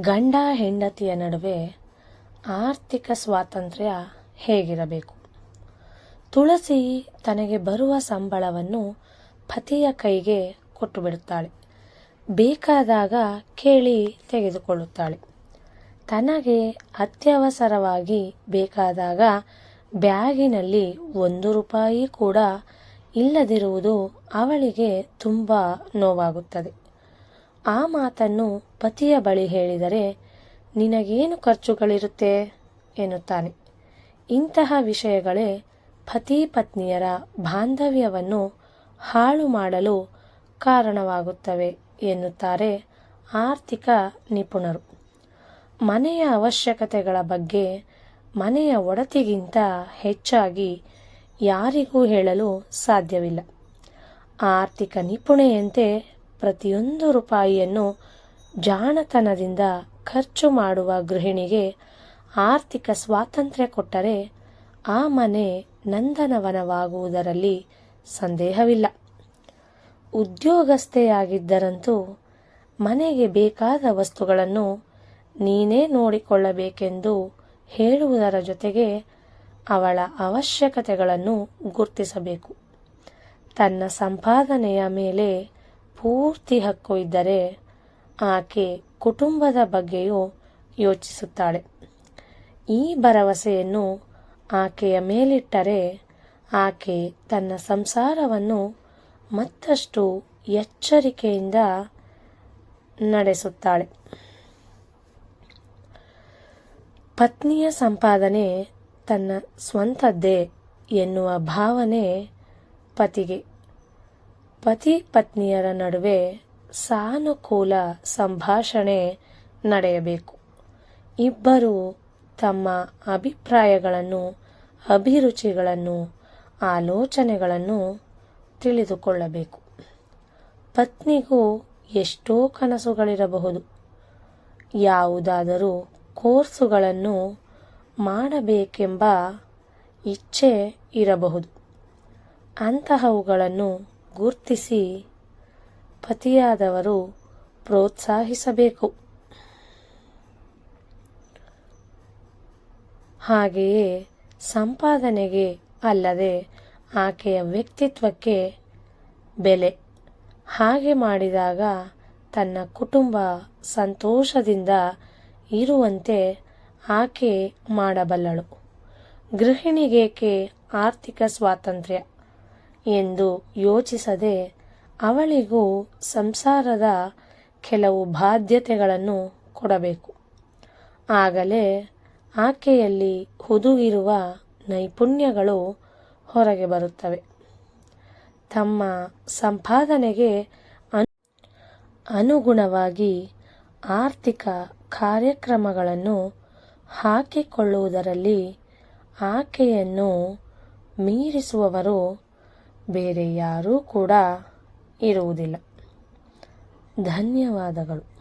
ಗಂಡ ಹೆಂಡತಿಯ ನಡುವೆ ಆರ್ಥಿಕ ಸ್ವಾತಂತ್ರ್ಯ ಹೇಗಿರಬೇಕು? ತುಳಸಿ ತನಗೆ ಬರುವ ಸಂಬಳವನ್ನು ಪತಿಯ ಕೈಗೆ ಕೊಟ್ಟು ಬಿಡುತ್ತಾಳೆ ಬೇಕಾದಾಗ ಕೇಳಿ ತೆಗೆದುಕೊಳ್ಳುತ್ತಾಳೆ. ತನಗೆ ಅತ್ಯವಸರವಾಗಿ ಬೇಕಾದಾಗ ಬ್ಯಾಗಿನಲ್ಲಿ ಒಂದು ರೂಪಾಯಿ ಕೂಡ ಇಲ್ಲದಿರುವುದು ಅವಳಿಗೆ ತುಂಬ ನೋವಾಗುತ್ತದೆ. ಆ ಮಾತನ್ನು ಪತಿಯ ಬಳಿ ಹೇಳಿದರೆ, ನಿನಗೇನು ಖರ್ಚುಗಳಿರುತ್ತೆ? ಎನ್ನುತ್ತಾನೆ. ಇಂತಹ ವಿಷಯಗಳೇ ಪತಿ ಪತ್ನಿಯರ ಬಾಂಧವ್ಯವನ್ನು ಹಾಳು ಮಾಡಲು ಕಾರಣವಾಗುತ್ತವೆ ಎನ್ನುತ್ತಾರೆ ಆರ್ಥಿಕ ನಿಪುಣರು. ಮನೆಯ ಅವಶ್ಯಕತೆಗಳ ಬಗ್ಗೆ ಮನೆಯ ಒಡತಿಗಿಂತ ಹೆಚ್ಚಾಗಿ ಯಾರಿಗೂ ಹೇಳಲು ಸಾಧ್ಯವಿಲ್ಲ. ಆರ್ಥಿಕ ನಿಪುಣೆಯಂತೆ ಪ್ರತಿಯೊಂದು ರೂಪಾಯಿಯನ್ನು ಜಾಣತನದಿಂದ ಖರ್ಚು ಮಾಡುವ ಗೃಹಿಣಿಗೆ ಆರ್ಥಿಕ ಸ್ವಾತಂತ್ರ್ಯ ಕೊಟ್ಟರೆ ಆ ಮನೆ ನಂದನವನವಾಗುವುದರಲ್ಲಿ ಸಂದೇಹವಿಲ್ಲ. ಉದ್ಯೋಗಸ್ಥೆಯಾಗಿದ್ದರಂತೂ ಮನೆಗೆ ಬೇಕಾದ ವಸ್ತುಗಳನ್ನು ನೀನೇ ನೋಡಿಕೊಳ್ಳಬೇಕೆಂದು ಹೇಳುವುದರ ಜೊತೆಗೆ ಅವಳ ಅವಶ್ಯಕತೆಗಳನ್ನು ಗುರ್ತಿಸಬೇಕು. ತನ್ನ ಸಂಪಾದನೆಯ ಮೇಲೆ ಪೂರ್ತಿ ಹಕ್ಕು ಇದ್ದರೆ ಆಕೆ ಕುಟುಂಬದ ಬಗ್ಗೆಯೂ ಯೋಚಿಸುತ್ತಾಳೆ. ಈ ಭರವಸೆಯನ್ನು ಆಕೆಯ ಮೇಲಿಟ್ಟರೆ ಆಕೆ ತನ್ನ ಸಂಸಾರವನ್ನು ಮತ್ತಷ್ಟು ಎಚ್ಚರಿಕೆಯಿಂದ ನಡೆಸುತ್ತಾಳೆ. ಪತ್ನಿಯ ಸಂಪಾದನೆ ತನ್ನ ಸ್ವಂತದ್ದೇ ಎನ್ನುವ ಭಾವನೆ ಪತಿಗೆ. ಪತಿ ಪತ್ನಿಯರ ನಡುವೆ ಸಾನುಕೂಲ ಸಂಭಾಷಣೆ ನಡೆಯಬೇಕು. ಇಬ್ಬರು ತಮ್ಮ ಅಭಿಪ್ರಾಯಗಳನ್ನು, ಅಭಿರುಚಿಗಳನ್ನು, ಆಲೋಚನೆಗಳನ್ನು ತಿಳಿದುಕೊಳ್ಳಬೇಕು. ಪತ್ನಿಗೂ ಎಷ್ಟೋ ಕನಸುಗಳಿರಬಹುದು. ಯಾವುದಾದರೂ ಕೋರ್ಸುಗಳನ್ನು ಮಾಡಬೇಕೆಂಬ ಇಚ್ಛೆ ಇರಬಹುದು. ಅಂತಹವುಗಳನ್ನು ಗುರ್ತಿಸಿ ಪತಿಯಾದವರು ಪ್ರೋತ್ಸಾಹಿಸಬೇಕು. ಹಾಗೆಯೇ ಸಂಪಾದನೆಗೆ ಅಲ್ಲದೆ ಆಕೆಯ ವ್ಯಕ್ತಿತ್ವಕ್ಕೆ ಬೆಲೆ. ಹಾಗೆ ಮಾಡಿದಾಗ ತನ್ನ ಕುಟುಂಬ ಸಂತೋಷದಿಂದ ಇರುವಂತೆ ಆಕೆ ಮಾಡಬಲ್ಲಳು. ಗೃಹಿಣಿಗೇಕೆ ಆರ್ಥಿಕ ಸ್ವಾತಂತ್ರ್ಯ? ಎಂದು ಯೋಚಿಸದೆ ಅವಳಿಗೂ ಸಂಸಾರದ ಕೆಲವು ಬಾಧ್ಯತೆಗಳನ್ನು ಕೊಡಬೇಕು. ಆಗಲೇ ಆಕೆಯಲ್ಲಿ ಹುದುಗಿರುವ ನೈಪುಣ್ಯಗಳು ಹೊರಗೆ ಬರುತ್ತವೆ. ತಮ್ಮ ಸಂಪಾದನೆಗೆ ಅನುಗುಣವಾಗಿ ಆರ್ಥಿಕ ಕಾರ್ಯಕ್ರಮಗಳನ್ನು ಹಾಕಿಕೊಳ್ಳುವುದರಲ್ಲಿ ಆಕೆಯನ್ನು ಮೀರಿಸುವವರು ಬೇರೆ ಯಾರೂ ಕೂಡ ಇರುವುದಿಲ್ಲ. ಧನ್ಯವಾದಗಳು.